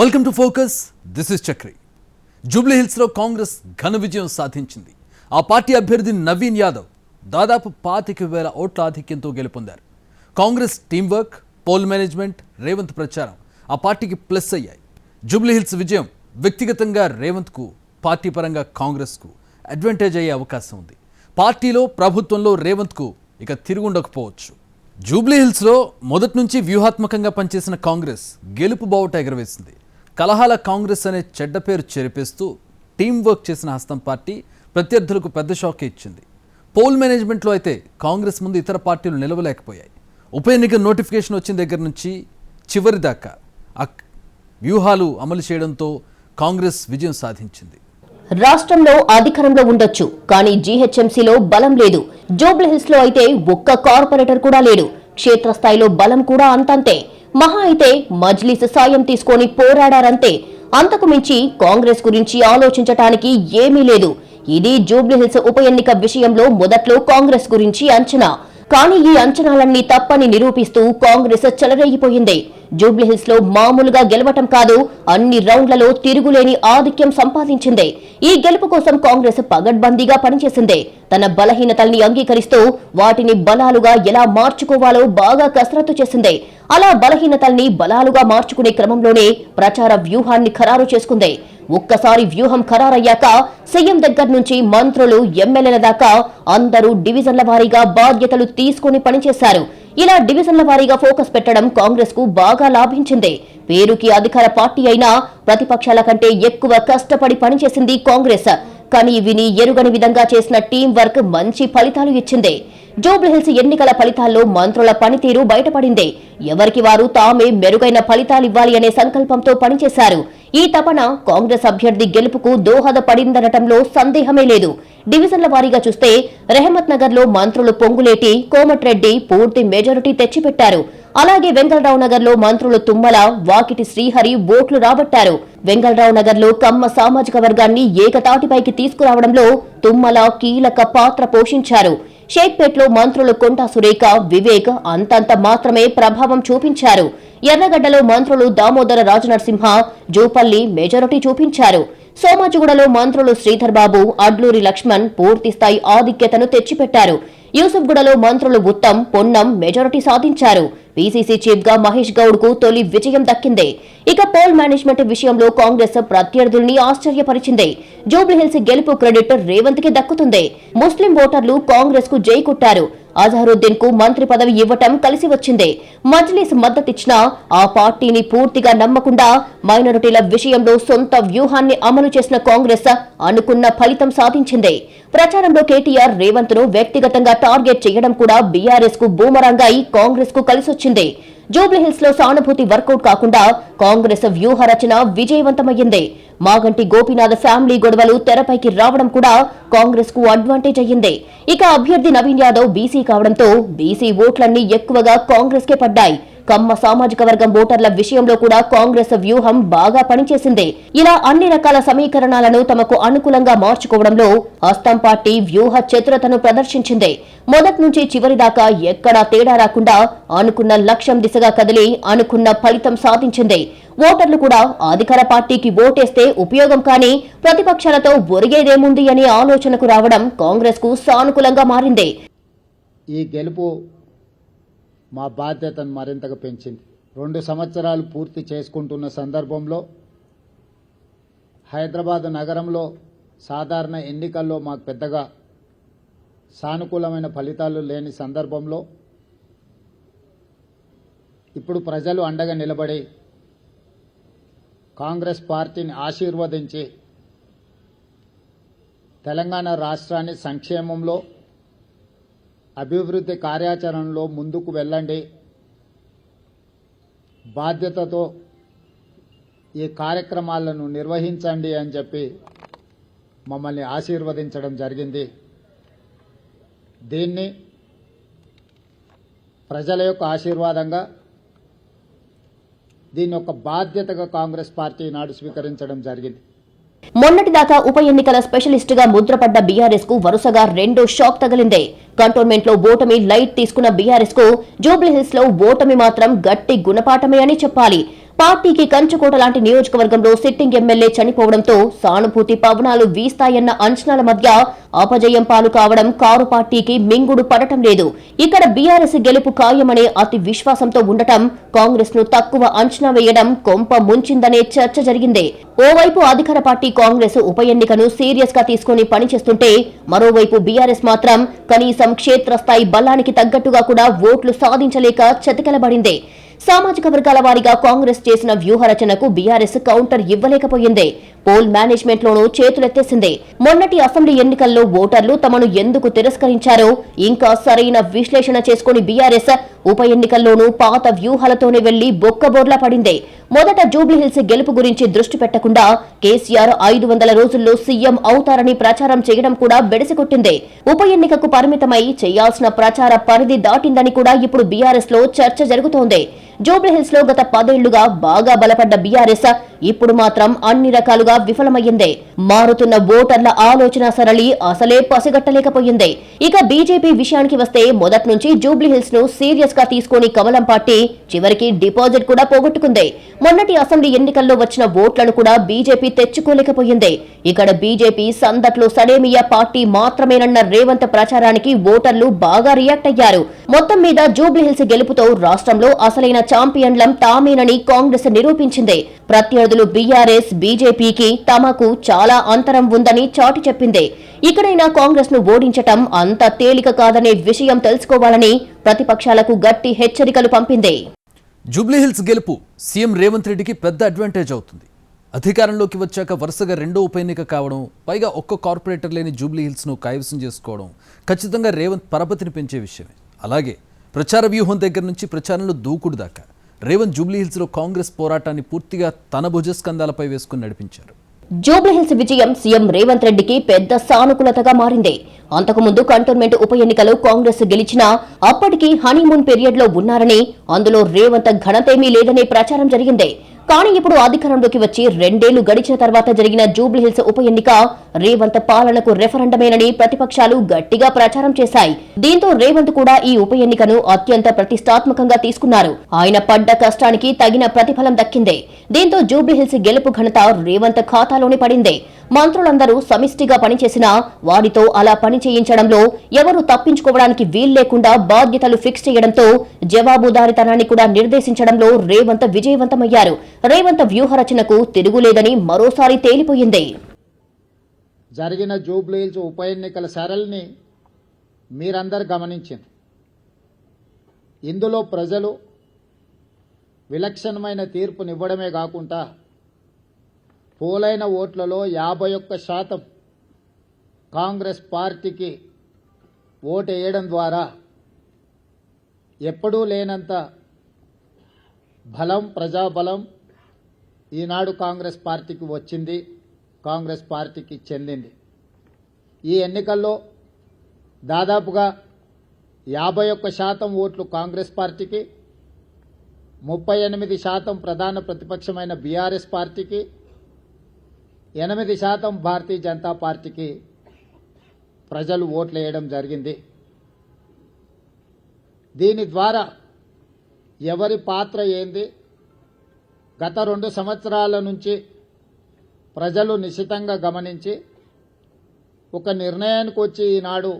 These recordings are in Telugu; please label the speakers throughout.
Speaker 1: Welcome to focus this is Chakri Jubilee హిల్స్లో కాంగ్రెస్ ఘన విజయం సాధించింది. ఆ పార్టీ అభ్యర్థి నవీన్ యాదవ్ దాదాపు పాతిక వేల ఓట్ల ఆధిక్యంతో గెలుపొందారు. Congress team work poll management Revanth ప్రచారం ఆ పార్టీకి ప్లస్ అయ్యాయి. జూబ్లీ హిల్స్ విజయం వ్యక్తిగతంగా రేవంత్కు పార్టీ పరంగా కాంగ్రెస్కు అడ్వాంటేజ్ అయ్యే అవకాశం ఉంది. పార్టీలో ప్రభుత్వంలో రేవంత్కు ఇక తిరుగుండకపోవచ్చు. జూబ్లీహిల్స్లో మొదటి నుంచి వ్యూహాత్మకంగా పనిచేసిన కాంగ్రెస్ గెలుపు బావుట ఎగరవేసింది. కలహాల కాంగ్రెస్ అనే చెడ్డ పేరు చెరిపేస్తూ టీం వర్క్ చేసిన హస్తం పార్టీ ప్రత్యర్థులకు పెద్ద షాక్ ఇచ్చింది. పోల్ మేనేజ్మెంట్లో అయితే కాంగ్రెస్ ముందు ఇతర పార్టీలు నిలవలేకపోయాయి. ఉప ఎన్నిక నోటిఫికేషన్ వచ్చిన దగ్గర నుంచి చివరి దాకా ఆ వ్యూహాలు అమలు చేయడంతో కాంగ్రెస్ విజయం సాధించింది.
Speaker 2: రాష్ట్రంలో అధికారంలో ఉండొచ్చు కానీ జీహెచ్ఎంసీలో బలం లేదు. జూబ్లీహిల్స్లో అయితే ఒక్క కార్పొరేటర్ కూడా లేడు. క్షేత్రస్థాయిలో బలం కూడా అంతంతే. మహా అయితే మజ్లీస్ సాయం తీసుకొని పోరాడారంతే. అంతకు మించి కాంగ్రెస్ గురించి ఆలోచించటానికి ఏమీ లేదు. ఇది జూబ్లీహిల్స్ ఉప ఎన్నిక విషయంలో మొదట్లో కాంగ్రెస్ గురించి అంచనా. కానీ ఈ అంచనాలన్నీ తప్పని నిరూపిస్తూ కాంగ్రెస్ చెలరేగిపోయింది. జూబ్లీహిల్స్లో మామూలుగా గెలవటం కాదు అన్ని రౌండ్లలో తిరుగులేని ఆధిక్యం సంపాదించింది. ఈ గెలుపు కోసం కాంగ్రెస్ పగడ్బందీగా పనిచేసింది. తన బలహీనతల్ని అంగీకరిస్తూ వాటిని బలాలుగా ఎలా మార్చుకోవాలో బాగా కసరత్తు చేసింది. అలా బలహీనతల్ని బలాలుగా మార్చుకునే క్రమంలోనే ప్రచార వ్యూహాన్ని ఖరారు చేసుకుంది. ఒక్కసారి వ్యూహం ఖరారయ్యాక సీఎం దగ్గర నుంచి మంత్రులు ఎమ్మెల్యేల దాకా అందరూ డివిజన్ల వారీగా బాధ్యతలు తీసుకుని పనిచేశారు. ఇలా డివిజన్ల వారీగా ఫోకస్ పెట్టడం కాంగ్రెస్కు బాగా లాభించింది. పేరుకి అధికార పార్టీ అయినా ప్రతిపక్షాల కంటే ఎక్కువ కష్టపడి పనిచేసింది కాంగ్రెస్. కానీ విని ఎరుగని విధంగా చేసిన టీం వర్క్ మంచి ఫలితాలు ఇచ్చింది. జూబ్లీహిల్స్ ఎన్నికల ఫలితాల్లో మంత్రుల పనితీరు బయటపడింది. ఎవరికి వారు తామే మెరుగైన ఫలితాలు ఇవ్వాలి అనే సంకల్పంతో పనిచేశారు. ఈ తపన కాంగ్రెస్ అభ్యర్థి గెలుపుకు దోహదపడిందనటంలో సందేహమే లేదు. డివిజన్ల వారీగా చూస్తే రెహమత్ నగర్లో మంత్రులు పొంగులేటి కోమటిరెడ్డి పూర్తి మెజారిటీ తెచ్చిపెట్టారు. అలాగే వెంగళరావు నగర్లో మంత్రులు తుమ్మల వాకిటి శ్రీహరి ఓట్లు రాబట్టారు. వెంగళరావు నగర్లో కమ్మ సామాజిక వర్గాన్ని ఏకతాటిపైకి తీసుకురావడంలో తుమ్మల కీలక పాత్ర పోషించారు. షేక్పేట్లో మంత్రులు కొంటా సురేఖ వివేక్ అంతంత మాత్రమే ప్రభావం చూపించారు. ఎర్రగడ్డలో మంత్రులు దామోదర రాజనరసింహ జూపల్లి మెజారిటీ చూపించారు. సోమాజిగూడలో మంత్రులు శ్రీధర్ బాబు అడ్లూరి లక్ష్మణ్ పూర్తి స్థాయి ఆధిక్యతను తెచ్చిపెట్టారు. యూసుఫ్గూడలో మంత్రులు ఉత్తమ్ పొన్నం మెజారిటీ సాధించారు. పీసీసీ చీఫ్గా మహేష్ గౌడ్కు తొలి విజయం దక్కింది. ఇక పోల్ మేనేజ్మెంట్ విషయంలో కాంగ్రెస్ ప్రత్యర్థుల్ని ఆశ్చర్యపరిచింది. జూబ్లీహిల్స్ గెలుపు క్రెడిట్ రేవంత్కి దక్కుతుంది. ముస్లిం ఓటర్లు కాంగ్రెస్కు జై కొట్టారు. అజహరుద్దీన్కు మంత్రి పదవి ఇవ్వటం కలిసి వచ్చిందే. మజ్లీస్ మద్దతిచ్చినా ఆ పార్టీని పూర్తిగా నమ్మకుండా మైనారిటీల విషయంలో సొంత వ్యూహాన్ని అమలు చేసిన కాంగ్రెస్ అనుకున్న ఫలితం సాధించింది. ప్రచారంలో కేటీఆర్ రేవంత్ను వ్యక్తిగతంగా టార్గెట్ చేయడం కూడా బీఆర్ఎస్కు బూమరాంగ్ అయి కాంగ్రెస్కు కలిసొచ్చింది జూబ్లీహిల్స్లో సానుభూతి వర్కౌట్ కాకుండా కాంగ్రెస్ వ్యూహ రచన విజయవంతమయ్యింది. మాగంటి గోపీనాథ్ ఫ్యామిలీ గొడవలు తెరపైకి రావడం కూడా కాంగ్రెస్కు అడ్వాంటేజ్ అయ్యింది. ఇక అభ్యర్థి నవీన్ యాదవ్ బీసీ కావడంతో బీసీ ఓట్లన్నీ ఎక్కువగా కాంగ్రెస్ కే పడ్డాయి. కమ్మ సామాజిక వర్గం ఓటర్ల విషయంలో కూడా కాంగ్రెస్ వ్యూహం బాగా పనిచేసింది. ఇలా అన్ని రకాల సమీకరణాలను తమకు అనుకూలంగా మార్చుకోవడంలో అస్తం పార్టీ వ్యూహ చతురతను ప్రదర్శించింది. మొదటి నుంచి చివరి దాకా ఎక్కడా తేడా రాకుండా అనుకున్న లక్ష్యం దిశగా కదిలి అనుకున్న ఫలితం సాధించింది. ఓటర్లు కూడా అధికార పార్టీకి ఓటేస్తే ఉపయోగం కానీ ప్రతిపక్షాలతో ఒరిగేదేముంది అనే ఆలోచనకు రావడం కాంగ్రెస్కు సానుకూలంగా మారింది.
Speaker 3: ఈ గెలుపు మా బాధ్యతను మరింతగా పెంచింది. రెండు సంవత్సరాలు పూర్తి చేసుకుంటున్న సందర్భంలో హైదరాబాద్ నగరంలో సాధారణ ఎన్నికల్లో మాకు పెద్దగా సానుకూలమైన ఫలితాలు లేని సందర్భంలో ఇప్పుడు ప్రజలు అండగా నిలబడి కాంగ్రెస్ పార్టీని ఆశీర్వదించి తెలంగాణ రాష్ట్రాన్ని సంక్షేమంలో అభివృద్ధి కార్యాచరణలో ముందుకు వెళ్ళండి. బాధ్యతతో ఈ కార్యక్రమాలను నిర్వహించండి అని చెప్పి మమ్మల్ని ఆశీర్వదించడం జరిగింది. దీన్ని ప్రజల యొక్క ఆశీర్వాదంగా దీన్ని ఒక బాధ్యతగా కాంగ్రెస్ పార్టీ నాడు స్వీకరించడం జరిగింది.
Speaker 2: మొన్నటిదాకా ఉప ఎన్నికల స్పెషలిస్ట్గా ముద్రపడ్డ బీఆర్ఎస్కు వరుసగా రెండో షాక్ తగిలిందే. కంటోన్మెంట్లో ఓటమి లైట్ తీసుకున్న బీఆర్ఎస్కు జూబ్లీహిల్స్లో ఓటమి మాత్రం గట్టి గుణపాఠమే అని చెప్పాలి. పార్టీకి కంచుకోట లాంటి నియోజకవర్గంలో సిట్టింగ్ ఎమ్మెల్యే చనిపోవడంతో సానుభూతి పవనాలు వీస్తాయన్న అంచనాల మధ్య అపజయం పాలు కావడం కారు పార్టీకి మింగుడు పడటం లేదు. ఇక్కడ బీఆర్ఎస్ గెలుపు ఖాయమనే అతి విశ్వాసంతో ఉండటం కాంగ్రెస్ను తక్కువ అంచనా వేయడం కొంప ముంచిందనే చర్చ జరిగింది. ఓవైపు అధికార పార్టీ కాంగ్రెస్ ఉప ఎన్నికను సీరియస్గా తీసుకుని పనిచేస్తుంటే మరోవైపు బీఆర్ఎస్ మాత్రం కనీసం క్షేత్రస్థాయి బలానికి తగ్గట్టుగా కూడా ఓట్లు సాధించలేక చతికిలబడింది. సామాజిక వర్గాల వారీగా కాంగ్రెస్ చేసిన వ్యూహ రచనకు బీఆర్ఎస్ కౌంటర్ ఇవ్వలేకపోయింది. పోల్ మేనేజ్మెంట్ లోనూ చేతులెత్తేసింది. మొన్నటి అసెంబ్లీ ఎన్నికల్లో ఓటర్లు తమను ఎందుకు తిరస్కరించారో ఇంకా సరైన విశ్లేషణ చేసుకుని బీఆర్ఎస్ ఉప ఎన్నికల్లోనూ పాత వ్యూహాలతోనే వెళ్ళి బొక్కబోర్లా పడింది. మొదట జూబ్లీహిల్స్ గెలుపు గురించి దృష్టి పెట్టకుండా కేసీఆర్ ఐదు వందల రోజుల్లో సీఎం అవుతారని ప్రచారం చేయడం కూడా బెడిసికొట్టింది. ఉప ఎన్నికకు పరిమితమై చేయాల్సిన ప్రచార పరిధి దాటిందని కూడా ఇప్పుడు బీఆర్ఎస్లో చర్చ జరుగుతోంది. జూబ్లీహిల్స్లో గత పదేళ్ళుగా బాగా బలపడ్డ బీఆర్ఎస్ ఇప్పుడు మాత్రం అన్ని రకాలుగా విఫలమయ్యింది. మారుతున్న ఓటర్ల ఆలోచన సరళి అసలే పసిగట్టలేకపోయింది. ఇక బీజేపీ విషయానికి వస్తే మొదటి నుంచి జూబ్లీహిల్స్ను సీరియస్గా తీసుకుని కమలం పార్టీ చివరికి డిపాజిట్ కూడా పోగొట్టుకుంది. మొన్నటి అసెంబ్లీ ఎన్నికల్లో వచ్చిన ఓట్లను కూడా బీజేపీ తెచ్చుకోలేకపోయింది. ఇక్కడ బీజేపీ సందట్లో సడేమియా పార్టీ మాత్రమేనన్న రేవంత్ ప్రచారానికి ఓటర్లు బాగా రియాక్ట్ అయ్యారు. మొత్తం మీద జూబ్లీహిల్స్ గెలుపుతో రాష్ట్రంలో అసలైన ఛాంపియన్లం తామేనని కాంగ్రెస్ నిరూపించింది. ప్రత్యర్థులు బీఆర్ఎస్ బీజేపీకి తమకు చాలా అంతరం ఉందని చాటి చెప్పింది. ఇక్కడైనా కాంగ్రెస్ను ఓడించటం అంత తేలిక కాదనే విషయం తెలుసుకోవాలని ప్రతిపక్షాలకు గట్టి హెచ్చరికలు పంపింది.
Speaker 1: జూబ్లీహిల్స్ గెలుపు సీఎం రేవంత్ రెడ్డికి పెద్ద అడ్వాంటేజ్ అవుతుంది. అధికారంలోకి వచ్చాక వరుసగా రెండో ఉప ఎన్నిక కావడం పైగా ఒక్క కార్పొరేటర్ లేని జూబ్లీహిల్స్ను కైవసం చేసుకోవడం ఖచ్చితంగా రేవంత్ పరపతిని పెంచే విషయమే. అలాగే ప్రచార వ్యూహం దగ్గర నుంచి ప్రచారంలో దూకుడు దాకా. రేవంత్ జూబ్లీహిల్స్లో కాంగ్రెస్ పోరాటాన్ని పూర్తిగా తన భుజస్కంధాలపై వేసుకుని నడిపించారు.
Speaker 2: జూబ్లీహిల్స్ విజయం సీఎం రేవంత్ రెడ్డికి పెద్ద సానుకూలతగా మారింది. అంతకుముందు కంటోన్మెంట్ ఉప ఎన్నికలో కాంగ్రెస్ గెలిచినా అప్పటికి హనీమూన్ పీరియడ్లో ఉన్నారని అందులో రేవంత్ ఘనతేమీ లేదనే ప్రచారం జరిగింది. కానీ ఇప్పుడు అధికారంలోకి వచ్చి రెండేళ్ళు గడిచిన తర్వాత జరిగిన జూబ్లీహిల్స్ ఉప ఎన్నిక రేవంత్ పాలనకు రెఫరెండమేనని ప్రతిపక్షాలు గట్టిగా ప్రచారం చేశాయి. దీంతో రేవంత్ కూడా ఈ ఉప ఎన్నికను అత్యంత ప్రతిష్టాత్మకంగా తీసుకున్నారు. ఆయన పడ్డ కష్టానికి తగిన ప్రతిఫలం దక్కింది. దీంతో జూబ్లీహిల్స్ గెలుపు ఘనత రేవంత్ ఖాతాలోనే పడింది. మంత్రులందరూ సమిష్టిగా పనిచేసినా వారితో అలా పని చేయించడంలో ఎవరు తప్పించుకోవడానికి వీల్లేకుండా బాధ్యతలు ఫిక్స్ చేయడంతో జవాబుదారితనాన్ని కూడా నిర్దేశించడంలో రేవంత్ విజయవంతమయ్యారు. రేవంత్ వ్యూహ రచనకు తిరుగులేదని మరోసారి తేలిపోయింది.
Speaker 3: జరిగిన జూబ్లీహిల్స్ ఉప ఎన్నికల సరళిని మీరందరు గమనించింది. ఇందులో ప్రజలు విలక్షణమైన తీర్పునివ్వడమే కాకుండా పోలైన ఓట్లలో యాభై ఒక్క శాతం కాంగ్రెస్ పార్టీకి ఓటు వేయడం ద్వారా ఎప్పుడూ లేనంత బలం ప్రజాబలం ఈనాడు కాంగ్రెస్ పార్టీకి వచ్చింది కాంగ్రెస్ పార్టీకి చెందింది. ఈ ఎన్నికల్లో దాదాపుగా యాభై ఒక్క శాతం ఓట్లు కాంగ్రెస్ పార్టీకి ముప్పై ఎనిమిది శాతం ప్రధాన ప్రతిపక్షమైన బీఆర్ఎస్ పార్టీకి ఎనిమిది శాతం భారతీయ జనతా పార్టీకి ప్రజలు ఓట్లు వేయడం జరిగింది. దీని ద్వారా ఎవరి పాత్ర ఏంది? గత రెండు సంవత్సరాల నుంచి ప్రజలు నిశితంగా గమనించి ఒక నిర్ణయానికి వచ్చి ఈనాడు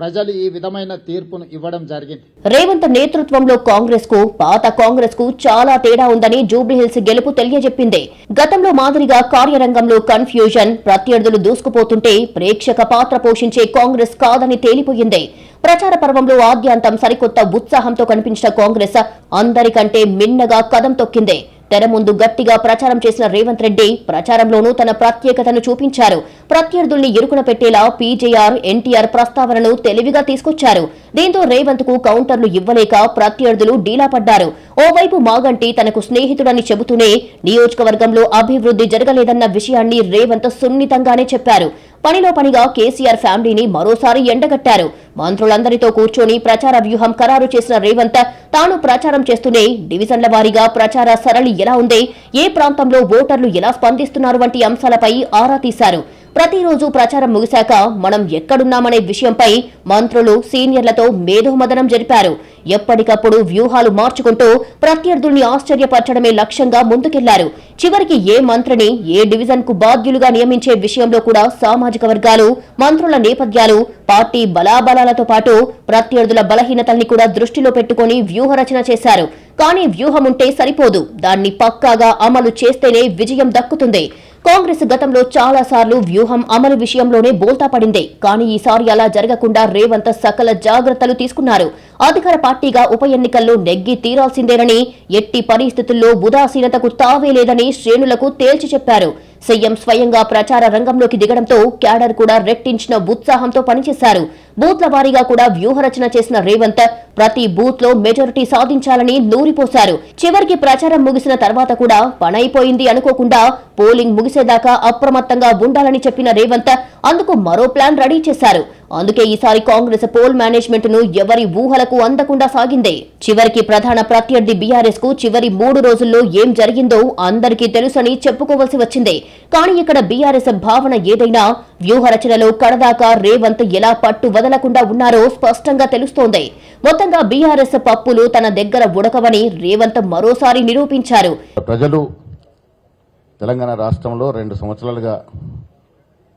Speaker 3: ప్రజలు ఈ విధమైన తీర్పును ఇవ్వడం జరిగింది.
Speaker 2: రేవంత్ నేతృత్వంలో కాంగ్రెస్కు పాత కాంగ్రెస్కు చాలా తేడా ఉందని జూబ్లీహిల్స్ గెలుపు తెలియజెప్పింది. గతంలో మాదిరిగా కార్యరంగంలో కన్ఫ్యూజన్ ప్రత్యర్థులు దూసుకుపోతుంటే ప్రేక్షక పాత్ర పోషించే కాంగ్రెస్ కాదని తేలిపోయింది. ప్రచార పర్వంలో ఆద్యాంతం సరికొత్త ఉత్సాహంతో కనిపించిన కాంగ్రెస్ అందరికంటే మిన్నగా కదం తొక్కింది. తెర ముందు గట్టిగా ప్రచారం చేసిన రేవంత్ రెడ్డి ప్రచారంలోనూ తన ప్రత్యేకతను చూపించారు. ప్రత్యర్థుల్ని ఇరుకున పెట్టేలా పీజేఆర్ ఎన్టీఆర్ ప్రస్తావనను తెలివిగా తీసుకొచ్చారు. దీంతో రేవంత్కు కౌంటర్లు ఇవ్వలేక ప్రత్యర్థులు డీలా పడ్డారు. ఓవైపు మాగంటి తనకు స్నేహితుడని చెబుతూనే నియోజకవర్గంలో అభివృద్ధి జరగలేదన్న విషయాన్ని రేవంత్ సున్నితంగానే చెప్పారు. పనిలో పనిగా కేసీఆర్ ఫ్యామిలీని మరోసారి ఎండగట్టారు. మంత్రులందరితో కూర్చొని ప్రచార వ్యూహం ఖరారు చేసిన రేవంత్ తాను ప్రచారం చేస్తూనే డివిజన్ల వారీగా ప్రచార సరళి ఎలా ఉంది? ఏ ప్రాంతంలో ఓటర్లు ఎలా స్పందిస్తున్నారు? వంటి అంశాలపై ఆరా తీశారు. ప్రతిరోజు ప్రచారం ముగిశాక మనం ఎక్కడున్నామనే విషయంపై మంత్రులు సీనియర్లతో మేధోమదనం జరిపారు. ఎప్పటికప్పుడు వ్యూహాలు మార్చుకుంటూ ప్రత్యర్థుల్ని ఆశ్చర్యపరచడమే లక్ష్యంగా ముందుకెళ్ళారు. చివరికి ఏ మంత్రిని ఏ డివిజన్కు బాధ్యులుగా నియమించే విషయంలో కూడా సామాజిక వర్గాలు మంత్రుల నేపథ్యాలు పార్టీ బలాబలాలతో పాటు ప్రత్యర్థుల బలహీనతల్ని కూడా దృష్టిలో పెట్టుకుని వ్యూహరచన చేశారు. కానీ వ్యూహం ఉంటే సరిపోదు. దాన్ని పక్కాగా అమలు చేస్తేనే విజయం దక్కుతుంది. కాంగ్రెస్ గతంలో చాలా సార్లు వ్యూహం అమలు విషయంలోనే బోల్తా పడింది. కానీ ఈసారి అలా జరగకుండా రేవంత్ సకల జాగ్రత్తలు తీసుకున్నారు. అధికార పార్టీగా ఉప ఎన్నికల్లో నెగ్గి తీరాల్సిందేనని ఎట్టి పరిస్థితుల్లో ఉదాసీనతకు తావే లేదని శ్రేణులకు తేల్చి చెప్పారు. సీఎం స్వయంగా ప్రచార రంగంలోకి దిగడంతో క్యాడర్ కూడా రెట్టించిన ఉత్సాహంతో పనిచేశారు. బూత్ల వారీగా కూడా వ్యూహరచన చేసిన రేవంత్ ప్రతి బూత్లో మెజారిటీ సాధించాలని నూరిపోశారు. చివరికి ప్రచారం ముగిసిన తర్వాత కూడా పనైపోయింది అనుకోకుండా పోలింగ్ ముగిసేదాకా అప్రమత్తంగా ఉండాలని చెప్పిన రేవంత్ అందుకు మరో ప్లాన్ రెడీ చేశారు. అందుకే ఈసారి కాంగ్రెస్ పోల్ మేనేజ్మెంట్ను ఎవరి ఊహలకు అందకుండా సాగింది. చివరికి ప్రధాన ప్రత్యర్థి బీఆర్ఎస్కు చివరి మూడు రోజుల్లో ఏం జరిగిందో అందరికీ తెలుసని చెప్పుకోవలసి వచ్చింది. కానీ ఇక్కడ బీఆర్ఎస్ భావన ఏదైనా వ్యూహరచనలో కడదాకా రేవంత్ ఎలా పట్టు వదలకుండా ఉన్నారో స్పష్టంగా తెలుస్తోంది. మొత్తంగా బీఆర్ఎస్ పప్పులు తన దగ్గర ఉడకవని రేవంత్ మరోసారి నిరూపించారు.
Speaker 4: ప్రజలు తెలంగాణ రాష్ట్రంలో రెండు సంవత్సరాలుగా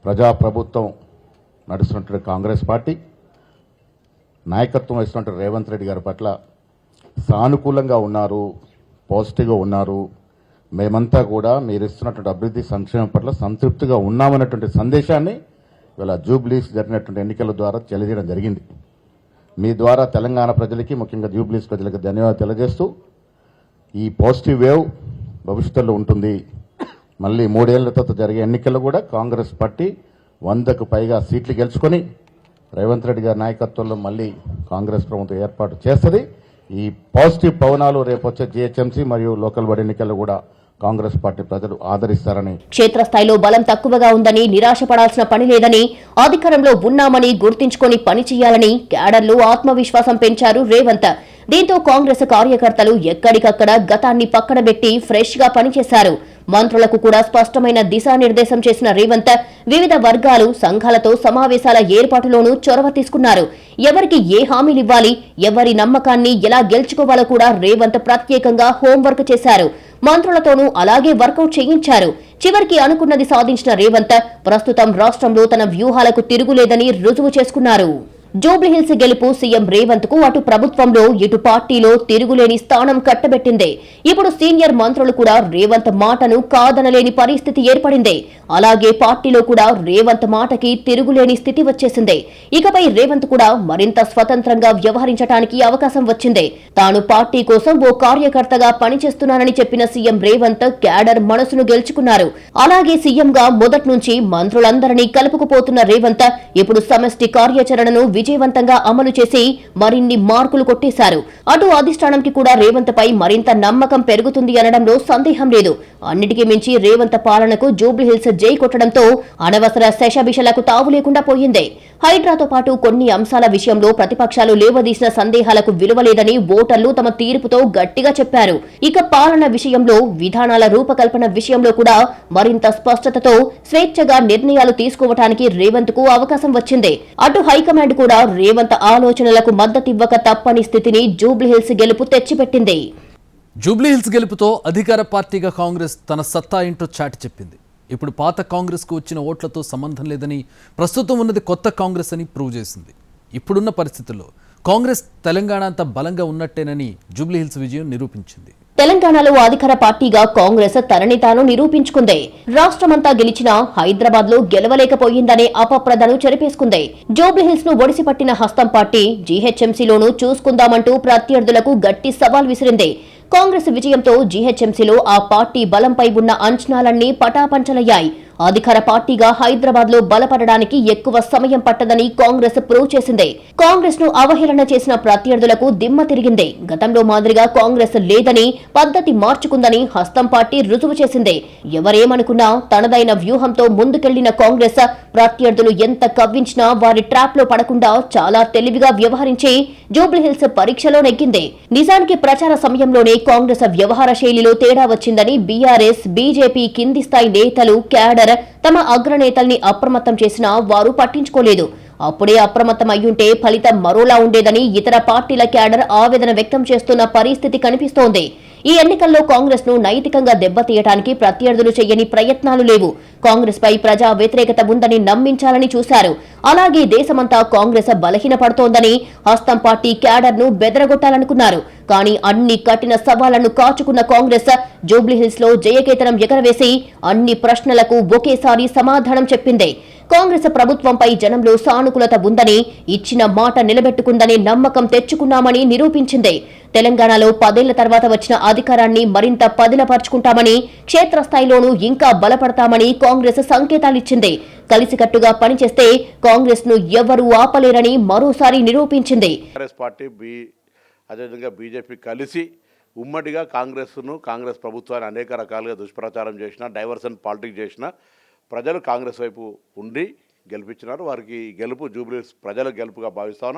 Speaker 4: ప్రజాప్రభుత్వం నడుస్తున్నటువంటి కాంగ్రెస్ పార్టీ నాయకత్వం వహిస్తున్నటువంటి రేవంత్ రెడ్డి గారి పట్ల సానుకూలంగా ఉన్నారు పాజిటివ్గా ఉన్నారు మేమంతా కూడా మీరు ఇస్తున్నటువంటి అభివృద్ధి సంక్షేమం పట్ల సంతృప్తిగా ఉన్నామన్నటువంటి సందేశాన్ని ఇవాళ జూబ్లీస్ జరిగినటువంటి ఎన్నికల ద్వారా తెలియజేయడం జరిగింది. మీ ద్వారా తెలంగాణ ప్రజలకి ముఖ్యంగా జూబ్లీస్ ప్రజలకు ధన్యవాదాలు తెలియజేస్తూ ఈ పాజిటివ్ వేవ్ భవిష్యత్తులో ఉంటుంది. మళ్ళీ మూడేళ్ళ తర్వాత జరిగే ఎన్నికల్లో కూడా కాంగ్రెస్ పార్టీ వందకు పైగా సీట్లు గెలుచుకొని రేవంత్ రెడ్డి గారి నాయకత్వంలో మళ్ళీ కాంగ్రెస్ ప్రభుత్వం ఏర్పాటు చేస్తుంది. ఈ పాజిటివ్ పవనాలు రేపు వచ్చే జిహెచ్ఎంసీ మరియు లోకల్ బడి ఎన్నికల్లో కూడా కాంగ్రెస్ పార్టీ ప్రజలు ఆదరిస్తారని.
Speaker 2: క్షేత్రస్థాయిలో బలం తక్కువగా ఉందని నిరాశపడాల్సిన పని లేదని అధికారంలో ఉన్నామని గుర్తించుకొని పని చేయాలని క్యాడర్లు ఆత్మవిశ్వాసం పెంచారు రేవంత్. దీంతో కాంగ్రెస్ కార్యకర్తలు ఎక్కడికక్కడ గతాన్ని పక్కన పెట్టి ఫ్రెష్గా పనిచేశారు. మంత్రులకు కూడా స్పష్టమైన దిశానిర్దేశం చేసిన రేవంత్ వివిధ వర్గాలు సంఘాలతో సమావేశాల ఏర్పాటులోనూ చొరవ తీసుకున్నారు. ఎవరికి ఏ హామీలివ్వాలి ఎవరి నమ్మకాన్ని ఎలా గెలుచుకోవాలో కూడా రేవంత్ ప్రత్యేకంగా హోంవర్క్ చేశారు. మంత్రులతోనూ అలాగే వర్కౌట్ చేయించారు. చివరికి అనుకున్నది సాధించిన రేవంత్ ప్రస్తుతం రాష్ట్రంలో తన వ్యూహాలకు తిరుగులేదని రుజువు చేసుకున్నారు. జూబ్లీహిల్స్ గెలుపు సీఎం రేవంత్కు అటు ప్రభుత్వంలో ఇటు పార్టీలో తిరుగులేని స్థానం కట్టబెట్టింది. ఇప్పుడు సీనియర్ మంత్రులు కూడా రేవంత్ మాటను కాదనలేని పరిస్థితి ఏర్పడింది. అలాగే పార్టీలో కూడా రేవంత్ మాటకి తిరుగులేని స్థితి వచ్చేసింది. ఇకపై రేవంత్ కూడా మరింత స్వతంత్రంగా వ్యవహరించడానికి అవకాశం వచ్చింది. తాను పార్టీ కోసం ఓ కార్యకర్తగా పనిచేస్తున్నానని చెప్పిన సీఎం రేవంత్ క్యాడర్ మనసును గెలుచుకున్నారు. అలాగే సీఎంగా మొదటి నుంచి మంత్రులందరినీ కలుపుకుపోతున్న రేవంత్ ఇప్పుడు సమష్టి కార్యాచరణను విజయవంతంగా అమలు చేసి మరిన్ని మార్కులు కొట్టేశారు. అటు అధిష్టానంకి కూడా రేవంత్పై మరింత నమ్మకం పెరుగుతుంది అనడంలో సందేహం లేదు. అన్నిటికీ మించి రేవంత్ పాలనకు జూబ్లీహిల్స్ జై కొట్టడంతో అనవసర శషబిషలకు తావు లేకుండా పోయింది. హైడ్రాతో పాటు కొన్ని అంశాల విషయంలో ప్రతిపక్షాలు లేవదీసిన సందేహాలకు విలువలేదని ఓటర్లు తమ తీర్పుతో గట్టిగా చెప్పారు. ఇక పాలన విషయంలో విధానాల రూపకల్పన విషయంలో కూడా మరింత స్పష్టతతో స్వేచ్ఛగా నిర్ణయాలు తీసుకోవటానికి రేవంత్కు అవకాశం వచ్చింది. అటు హైకమాండ్ కూడా రేవంత్ ఆలోచనలకు మద్దతివ్వక తప్పని స్థితిని జూబ్లీహిల్స్ గెలుపు తెచ్చిపెట్టింది.
Speaker 1: జూబ్లీహిల్స్ గెలుపుతో అధికార పార్టీగా కాంగ్రెస్ తన సత్తా ఏంటో చాటి చెప్పింది. ఇప్పుడు పాత కాంగ్రెస్కు వచ్చిన ఓట్లతో సంబంధం లేదని ప్రస్తుతం ఉన్నది కొత్త కాంగ్రెస్ అని ప్రూవ్ చేసింది. ఇప్పుడున్న పరిస్థితుల్లో కాంగ్రెస్ తెలంగాణ అంత బలంగా ఉన్నట్టేనని జూబ్లీహిల్స్ విజయం నిరూపించింది.
Speaker 2: తెలంగాణలో అధికార పార్టీగా కాంగ్రెస్ తనని తాను నిరూపించుకుంది. రాష్ట్రమంతా గెలిచినా హైదరాబాద్లో గెలవలేకపోయిందనే అపప్రదను చెరిపేసుకుంది. జూబ్లీహిల్స్ను ఒడిసిపట్టిన హస్తం పార్టీ జీహెచ్ఎంసీలోనూ చూసుకుందామంటూ ప్రత్యర్థులకు గట్టి సవాల్ విసిరింది. కాంగ్రెస్ విజయంతో జీహెచ్ఎంసీలో ఆ పార్టీ బలంపై ఉన్న అంచనాలన్నీ పటాపంచలయ్యాయి. అధికార పార్టీగా హైదరాబాద్లో బలపడడానికి ఎక్కువ సమయం పట్టదని కాంగ్రెస్ ప్రూవ్ చేసింది కాంగ్రెస్ను అవహేళన చేసిన ప్రత్యర్థులకు దిమ్మ తిరిగింది. గతంలో మాదిరిగా కాంగ్రెస్ లేదని పద్ధతి మార్చుకుందని హస్తం పార్టీ రుజువు చేసింది. ఎవరేమనుకున్నా తనదైన వ్యూహంతో ముందుకెళ్ళిన కాంగ్రెస్ ప్రత్యర్థులు ఎంత కవ్వించినా వారి ట్రాప్లో పడకుండా చాలా తెలివిగా వ్యవహరించి జూబ్లీహిల్స్ పరీక్షలో నెగ్గింది. నిజానికి ప్రచార సమయంలోనే కాంగ్రెస్ వ్యవహార శైలిలో తేడా వచ్చిందని బీఆర్ఎస్ బీజేపీ కింది స్థాయి నేతలు క్యాడర్ క్యాడర్ తమ అగ్రనేతల్ని అప్రమత్తం చేసినా వారు పట్టించుకోలేదు. అప్పుడే అప్రమత్తం అయ్యుంటే ఫలితం మరోలా ఉండేదని ఇతర పార్టీల క్యాడర్ ఆవేదన వ్యక్తం చేస్తున్న పరిస్థితి కనిపిస్తోంది. ఈ ఎన్నికల్లో కాంగ్రెస్ను నైతికంగా దెబ్బతీయడానికి ప్రత్యర్థులు చేయని ప్రయత్నాలు లేవు. కాంగ్రెస్ పై ప్రజా వ్యతిరేకత ఉందని నమ్మించాలని చూశారు. అలాగే దేశమంతా కాంగ్రెస్ బలహీనపడుతోందని హస్తం పార్టీ క్యాడర్ను బెదరగొట్టాలనుకున్నారు. కానీ అన్ని కఠిన సవాళ్ళను కాచుకున్న కాంగ్రెస్ జూబ్లీహిల్స్లో జయకేతనం ఎగరవేసి అన్ని ప్రశ్నలకు ఒకేసారి సమాధానం చెప్పింది. కాంగ్రెస్ ప్రభుత్వంపై జనంలో సానుకూలత ఉందని ఇచ్చిన మాట నిలబెట్టుకుందని నమ్మకం తెచ్చుకున్నామని నిరూపించింది. తెలంగాణలో పదేళ్ళ తర్వాత వచ్చిన అధికారాన్ని మరింత పదిలపరుచుకుంటామని క్షేత్రస్థాయిలోనూ ఇంకా బలపడతామని కాంగ్రెస్ సంకేతాలిచ్చింది. కలిసికట్టుగా పనిచేస్తే కాంగ్రెస్ను ఎవరూ ఆపలేరని మరోసారి నిరూపించింది.
Speaker 5: కాంగ్రెస్ పార్టీ అదేవిధంగా బీజేపీ కలిసి ఉమ్మడిగా కాంగ్రెస్ను కాంగ్రెస్ ప్రభుత్వాన్ని అనేక రకాలుగా దుష్ప్రచారం చేసిన డైవర్షన్ పాలిటిక్స్ చేసిన ప్రజలు కాంగ్రెస్ వైపు ఉండి గెలిపించినారు. వారికి గెలుపు జూబ్లీస్ ప్రజల గెలుపుగా భావిస్తాం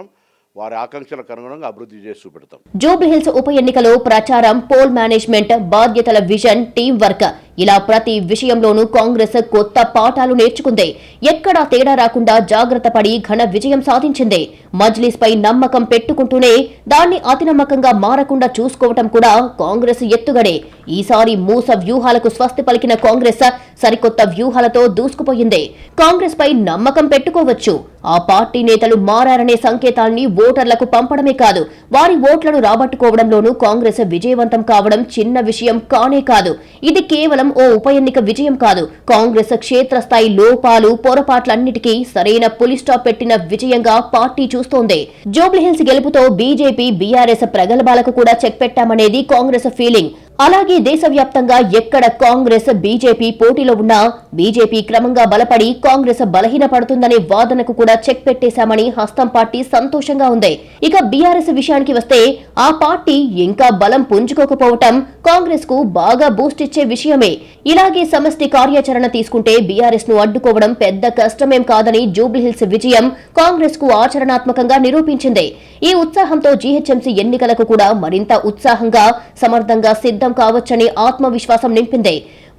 Speaker 5: వారి ఆకాంక్షలకు అనుగుణంగా అభివృద్ధి చేసి చూపెడతాం.
Speaker 2: జూబ్లీహిల్స్ ఉప ఎన్నికలో ప్రచారం పోల్ మేనేజ్మెంట్ బాధ్యతల విజన్ టీం వర్క్ ఇలా ప్రతి విషయంలోనూ కాంగ్రెస్ కొత్త పాఠాలు నేర్చుకుంది. ఎక్కడా తేడా రాకుండా జాగ్రత్త పడి ఘన విజయం సాధించింది. మజ్లిస్ పై నమ్మకం పెట్టుకుంటూనే దాన్ని అతి నమ్మకంగా మారకుండా చూసుకోవటం కూడా కాంగ్రెస్ ఎత్తుగడే. ఈసారి మూస వ్యూహాలకు స్వస్తి పలికిన కాంగ్రెస్ సరికొత్త వ్యూహాలతో దూసుకుపోయింది. కాంగ్రెస్ పై నమ్మకం పెట్టుకోవచ్చు. ఆ పార్టీ నేతలు మారారనే సంకేతాల్ని ఓటర్లకు పంపడమే కాదు వారి ఓట్లను రాబట్టుకోవడంలోనూ కాంగ్రెస్ విజయవంతం కావడం చిన్న విషయం కానే కాదు. ఇది కేవలం ఓ ఉప ఎన్నిక విజయం కాదు. కాంగ్రెస్ క్షేత్రస్థాయి లోపాలు పొరపాట్లన్నిటికీ సరైన పులిస్టాప్ పెట్టిన విజయంగా పార్టీ చూస్తోంది. జూబ్లీహిల్స్ గెలుపుతో బీజేపీ బీఆర్ఎస్ ప్రగల్భాలకు కూడా చెక్ పెట్టామనేది కాంగ్రెస్ ఫీలింగ్. అలాగే దేశవ్యాప్తంగా ఎక్కడ కాంగ్రెస్ బీజేపీ పోటీలో ఉన్నా బీజేపీ క్రమంగా బలపడి కాంగ్రెస్ బలహీనపడుతుందనే వాదనకు కూడా చెక్ పెట్టేశామని హస్తం పార్టీ సంతోషంగా ఉంది ఇక బీఆర్ఎస్ విషయానికి వస్తే ఆ పార్టీ ఇంకా బలం పుంజుకోకపోవటం కాంగ్రెస్కు బాగా బూస్ట్ ఇచ్చే విషయమే. ఇలాగే సమష్టి కార్యాచరణ తీసుకుంటే బీఆర్ఎస్ను అడ్డుకోవడం పెద్ద కష్టమేం కాదని జూబ్లీహిల్స్ విజయం కాంగ్రెస్కు ఆచరణాత్మకంగా నిరూపించింది. ఈ ఉత్సాహంతో జీహెచ్ఎంసీ ఎన్నికలకు కూడా మరింత ఉత్సాహంగా సమర్థంగా సిద్ధం కావచ్చని ఆత్మవిశ్వాసం నింపింది.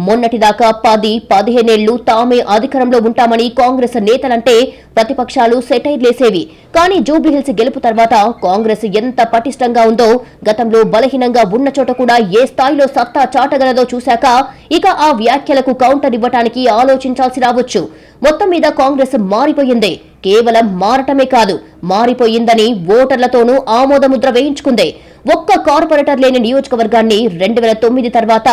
Speaker 2: మొన్నటిదాకా పది పదిహేనేళ్ళు తామే అధికారంలో ఉంటామని కాంగ్రెస్ నేతలంటే ప్రతిపక్షాలు సెటైర్లేసేవి. కానీ జూబ్లీహిల్స్ గెలుపు తర్వాత కాంగ్రెస్ ఎంత పటిష్టంగా ఉందో గతంలో బలహీనంగా ఉన్న చోట కూడా ఏ స్థాయిలో సత్తా చాటగలదో చూశాక ఇక ఆ వ్యాఖ్యలకు కౌంటర్ ఇవ్వటానికి ఆలోచించాల్సి రావచ్చు. మొత్తం మీద కాంగ్రెస్ మారిపోయింది. కేవలం మారటమే కాదు మారిపోయిందని ఓటర్లతోనూ ఆమోదముద్ర వేయించుకుంది. ఒక్క కార్పొరేటర్ లేని నియోజకవర్గాన్ని రెండు వేల తొమ్మిది తర్వాత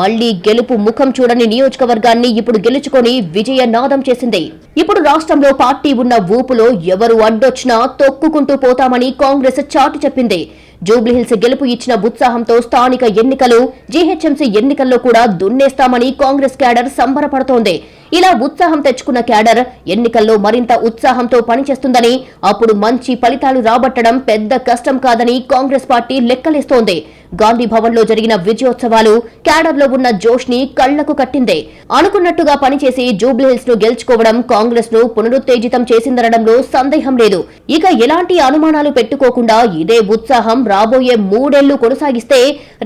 Speaker 2: మళ్ళీ గెలుపు ముఖం చూడని నియోజకవర్గాన్ని ఇప్పుడు గెలుచుకొని విజయ నాదం చేసింది. ఇప్పుడు రాష్ట్రంలో పార్టీ ఉన్న ఊపులో ఎవరు అడ్డొచ్చినా తొక్కుకుంటూ పోతామని కాంగ్రెస్ చాటు చెప్పింది. జూబ్లీహిల్స్ గెలుపు ఇచ్చిన ఉత్సాహంతో స్థానిక ఎన్నికలు జీహెచ్ఎంసీ ఎన్నికల్లో కూడా దున్నేస్తామని కాంగ్రెస్ క్యాడర్ సంబరపడుతోంది. ఇలా ఉత్సాహం తెచ్చుకున్న క్యాడర్ ఎన్నికల్లో మరింత ఉత్సాహంతో పనిచేస్తుందని అప్పుడు మంచి ఫలితాలు రాబట్టడం పెద్ద కష్టం కాదని కాంగ్రెస్ పార్టీ లెక్కలేస్తోంది. గాంధీ భవన్లో జరిగిన విజయోత్సవాలు క్యాడర్లో ఉన్న జోష్ని కళ్ళకు కట్టిందే. అనుకున్నట్టుగా పనిచేసి జూబ్లీహిల్స్ను గెలుచుకోవడం కాంగ్రెస్ను పునరుత్తేజితం చేసిందనడంలో సందేహం లేదు. ఇక ఎలాంటి అనుమానాలు పెట్టుకోకుండా ఇదే ఉత్సాహం రాబోయే మూడేళ్ళు కొనసాగిస్తే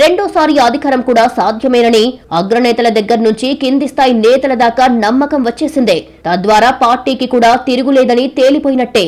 Speaker 2: రెండోసారి అధికారం కూడా సాధ్యమేనని అగ్రనేతల దగ్గర నుంచి కింది స్థాయి నేతల దాకా నమ్మకం వచ్చేసిందే. తద్వారా పార్టీకి కూడా తిరుగులేదని తేలిపోయినట్టే.